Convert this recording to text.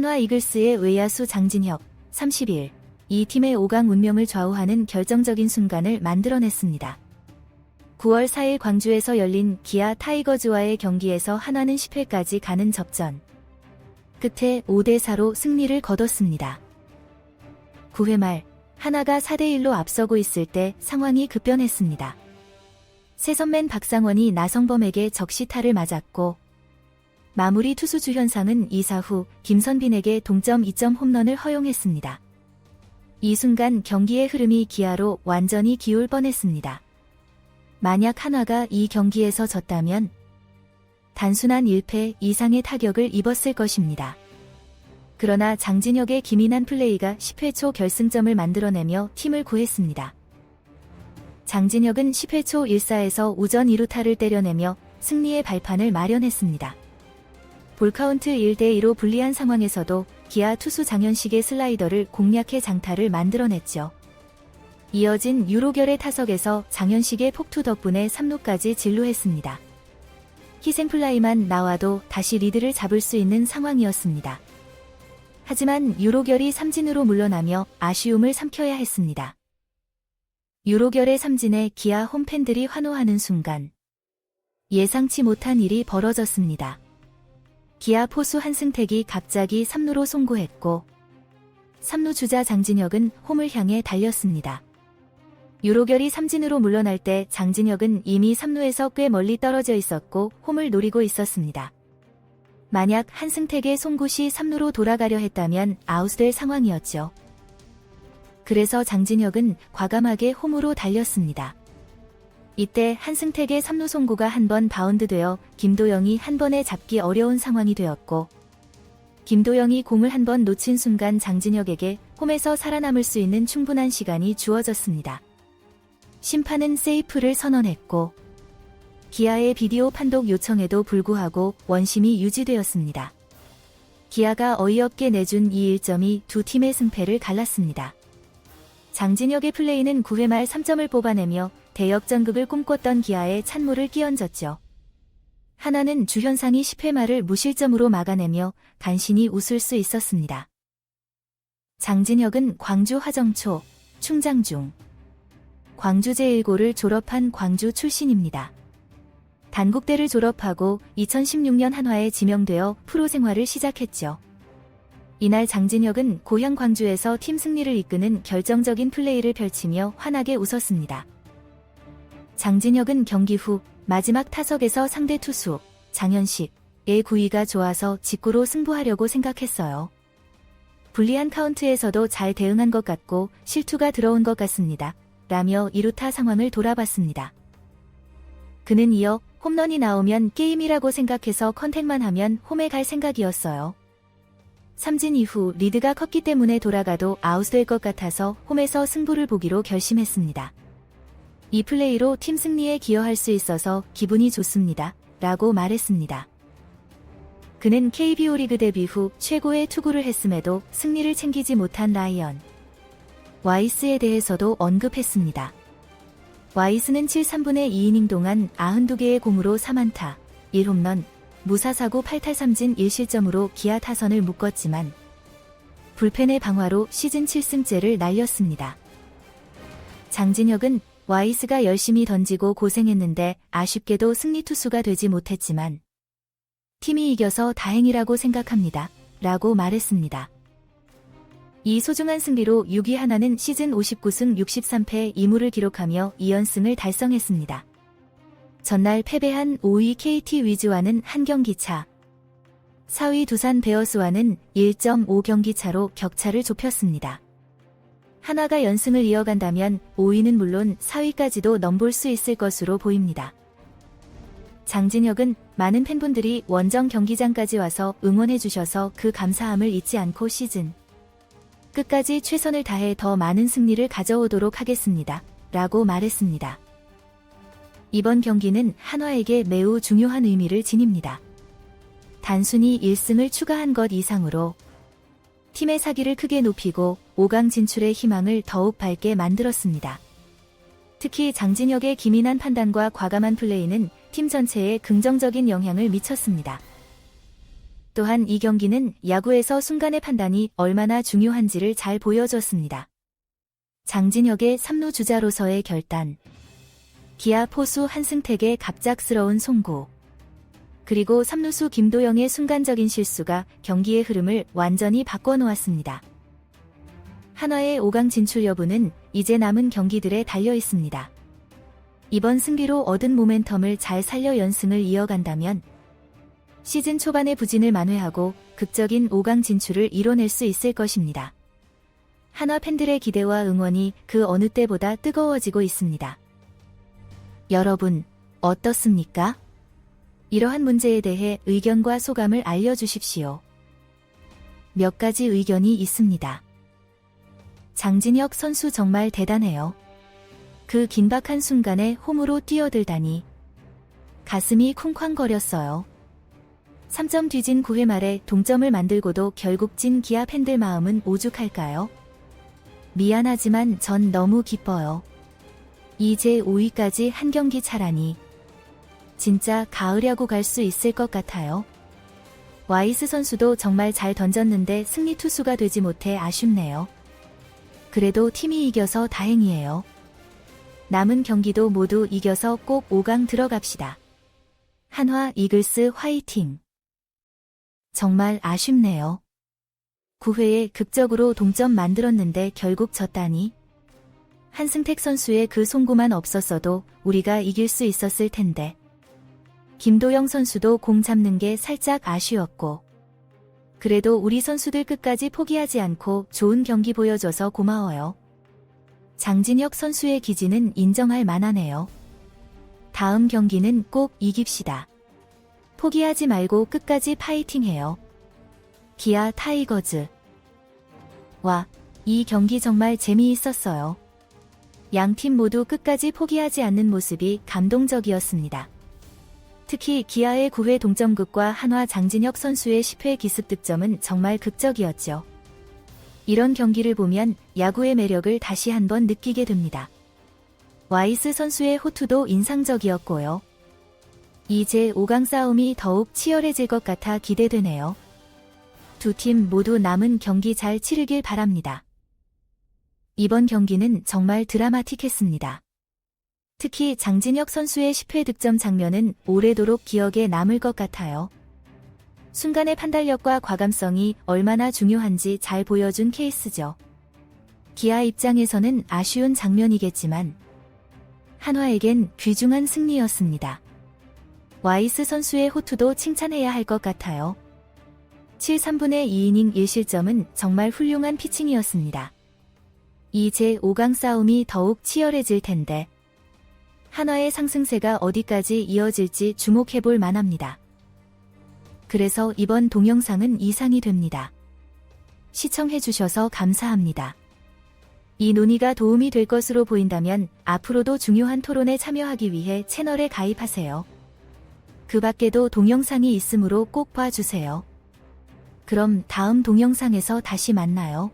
한화 이글스의 외야수 장진혁 31. 이 팀의 5강 운명을 좌우하는 결정적인 순간을 만들어냈습니다. 9월 4일 광주에서 열린 기아 타이거즈와의 경기에서 한화는 10회까지 가는 접전. 끝에 5대4로 승리를 거뒀습니다. 9회 말 하나가 4대1로 앞서고 있을 때 상황이 급변했습니다. 세선맨 박상원이 나성범에게 적시타를 맞았고 마무리 투수 주현상은 2사 후 김선빈에게 동점 2점 홈런을 허용했습니다. 이 순간 경기의 흐름이 기아로 완전히 기울 뻔했습니다. 만약 한화가 이 경기에서 졌다면 단순한 1패 이상의 타격을 입었을 것입니다. 그러나 장진혁의 기민한 플레이가 10회 초 결승점을 만들어내며 팀을 구했습니다. 장진혁은 10회 초 1사에서 우전 2루타를 때려내며 승리의 발판을 마련했습니다. 볼카운트 1대2로 불리한 상황에서도 기아 투수 장현식의 슬라이더를 공략해 장타를 만들어냈죠. 이어진 유로결의 타석에서 장현식의 폭투 덕분에 3루까지 진루했습니다. 희생플라이만 나와도 다시 리드를 잡을 수 있는 상황이었습니다. 하지만 유로결이 삼진으로 물러나며 아쉬움을 삼켜야 했습니다. 유로결의 삼진에 기아 홈팬들이 환호하는 순간 예상치 못한 일이 벌어졌습니다. 기아 포수 한승택이 갑자기 3루로 송구했고 3루 주자 장진혁은 홈을 향해 달렸습니다. 유로결이 삼진으로 물러날 때 장진혁은 이미 3루에서 꽤 멀리 떨어져 있었고 홈을 노리고 있었습니다. 만약 한승택의 송구 시 3루로 돌아가려 했다면 아웃될 상황이었죠. 그래서 장진혁은 과감하게 홈으로 달렸습니다. 이때 한승택의 3루 송구가 한 번 바운드되어 김도영이 한 번에 잡기 어려운 상황이 되었고 김도영이 공을 한 번 놓친 순간 장진혁에게 홈에서 살아남을 수 있는 충분한 시간이 주어졌습니다. 심판은 세이프를 선언했고 기아의 비디오 판독 요청에도 불구하고 원심이 유지되었습니다. 기아가 어이없게 내준 이 1점이 두 팀의 승패를 갈랐습니다. 장진혁의 플레이는 9회 말 3점을 뽑아내며 대역전극을 꿈꿨던 기아에 찬물을 끼얹었죠. 하나는 주현상이 10회 말을 무실점으로 막아내며 간신히 웃을 수 있었습니다. 장진혁은 광주 화정초, 충장 중, 광주 제1고를 졸업한 광주 출신입니다. 단국대를 졸업하고 2016년 한화에 지명되어 프로 생활을 시작했죠. 이날 장진혁은 고향 광주에서 팀 승리를 이끄는 결정적인 플레이를 펼치며 환하게 웃었습니다. 장진혁은 경기 후 마지막 타석에서 상대 투수 장현식의 구위가 좋아서 직구로 승부하려고 생각했어요. 불리한 카운트에서도 잘 대응한 것 같고 실투가 들어온 것 같습니다. 라며 이루타 상황을 돌아봤습니다. 그는 이어 홈런이 나오면 게임이라고 생각해서 컨택만 하면 홈에 갈 생각이었어요. 삼진 이후 리드가 컸기 때문에 돌아가도 아웃될 것 같아서 홈에서 승부를 보기로 결심했습니다. 이 플레이로 팀 승리에 기여할 수 있어서 기분이 좋습니다. 라고 말했습니다. 그는 KBO 리그 데뷔 후 최고의 투구를 했음에도 승리를 챙기지 못한 라이언. 와이스에 대해서도 언급했습니다. 와이스는 7, 3분의 2이닝 동안 92개의 공으로 3안타, 1홈런, 무사사고 8탈 3진 1실점으로 기아 타선을 묶었지만 불펜의 방화로 시즌 7승째를 날렸습니다. 장진혁은 와이스가 열심히 던지고 고생했는데 아쉽게도 승리 투수가 되지 못했지만 팀이 이겨서 다행이라고 생각합니다. 라고 말했습니다. 이 소중한 승리로 6위 하나는 시즌 59승 63패 2무를 기록하며 2연승을 달성했습니다. 전날 패배한 5위 KT 위즈와는 한 경기 차, 4위 두산 베어스와는 1.5경기 차로 격차를 좁혔습니다. 하나가 연승을 이어간다면 5위는 물론 4위까지도 넘볼 수 있을 것으로 보입니다. 장진혁은 많은 팬분들이 원정 경기장까지 와서 응원해 주셔서 그 감사함을 잊지 않고 시즌 끝까지 최선을 다해 더 많은 승리를 가져오도록 하겠습니다. 라고 말했습니다. 이번 경기는 한화에게 매우 중요한 의미를 지닙니다. 단순히 1승을 추가한 것 이상으로 팀의 사기를 크게 높이고 5강 진출의 희망을 더욱 밝게 만들었습니다. 특히 장진혁의 기민한 판단과 과감한 플레이는 팀 전체에 긍정적인 영향을 미쳤습니다. 또한 이 경기는 야구에서 순간의 판단이 얼마나 중요한지를 잘 보여줬습니다. 장진혁의 3루 주자로서의 결단. 기아 포수 한승택의 갑작스러운 송구. 그리고 3루수 김도영의 순간적인 실수가 경기의 흐름을 완전히 바꿔놓았습니다. 한화의 5강 진출 여부는 이제 남은 경기들에 달려 있습니다. 이번 승리로 얻은 모멘텀을 잘 살려 연승을 이어간다면 시즌 초반의 부진을 만회하고 극적인 5강 진출을 이뤄낼 수 있을 것입니다. 한화 팬들의 기대와 응원이 그 어느 때보다 뜨거워지고 있습니다. 여러분, 어떻습니까? 이러한 문제에 대해 의견과 소감을 알려주십시오. 몇 가지 의견이 있습니다. 장진혁 선수 정말 대단해요. 그 긴박한 순간에 홈으로 뛰어들다니. 가슴이 쿵쾅거렸어요. 3점 뒤진 9회 말에 동점을 만들고도 결국 진 기아 팬들 마음은 오죽할까요? 미안하지만 전 너무 기뻐요. 이제 5위까지 한 경기 차라니. 진짜 가을야구 갈 수 있을 것 같아요. 와이스 선수도 정말 잘 던졌는데 승리 투수가 되지 못해 아쉽네요. 그래도 팀이 이겨서 다행이에요. 남은 경기도 모두 이겨서 꼭 5강 들어갑시다. 한화 이글스 화이팅! 정말 아쉽네요. 9회에 극적으로 동점 만들었는데 결국 졌다니. 한승택 선수의 그 송구만 없었어도 우리가 이길 수 있었을 텐데. 김도영 선수도 공 잡는 게 살짝 아쉬웠고. 그래도 우리 선수들 끝까지 포기하지 않고 좋은 경기 보여줘서 고마워요. 장진혁 선수의 기지는 인정할 만하네요. 다음 경기는 꼭 이깁시다. 포기하지 말고 끝까지 파이팅해요. 기아 타이거즈. 와, 이 경기 정말 재미있었어요. 양 팀 모두 끝까지 포기하지 않는 모습이 감동적이었습니다. 특히 기아의 9회 동점극과 한화 장진혁 선수의 10회 기습 득점은 정말 극적이었죠. 이런 경기를 보면 야구의 매력을 다시 한번 느끼게 됩니다. 와이스 선수의 호투도 인상적이었고요. 이제 5강 싸움이 더욱 치열해질 것 같아 기대되네요. 두 팀 모두 남은 경기 잘 치르길 바랍니다. 이번 경기는 정말 드라마틱했습니다. 특히 장진혁 선수의 10회 득점 장면은 오래도록 기억에 남을 것 같아요. 순간의 판단력과 과감성이 얼마나 중요한지 잘 보여준 케이스죠. 기아 입장에서는 아쉬운 장면이겠지만 한화에겐 귀중한 승리였습니다. 와이스 선수의 호투도 칭찬해야 할 것 같아요. 7 3분의 2이닝 1실점은 정말 훌륭한 피칭이었습니다. 이제 5강 싸움이 더욱 치열해질 텐데 한화의 상승세가 어디까지 이어질지 주목해 볼 만합니다. 그래서 이번 동영상은 이상이 됩니다. 시청해 주셔서 감사합니다. 이 논의가 도움이 될 것으로 보인다면 앞으로도 중요한 토론에 참여하기 위해 채널에 가입하세요. 그 밖에도 동영상이 있으므로 꼭 봐주세요. 그럼 다음 동영상에서 다시 만나요.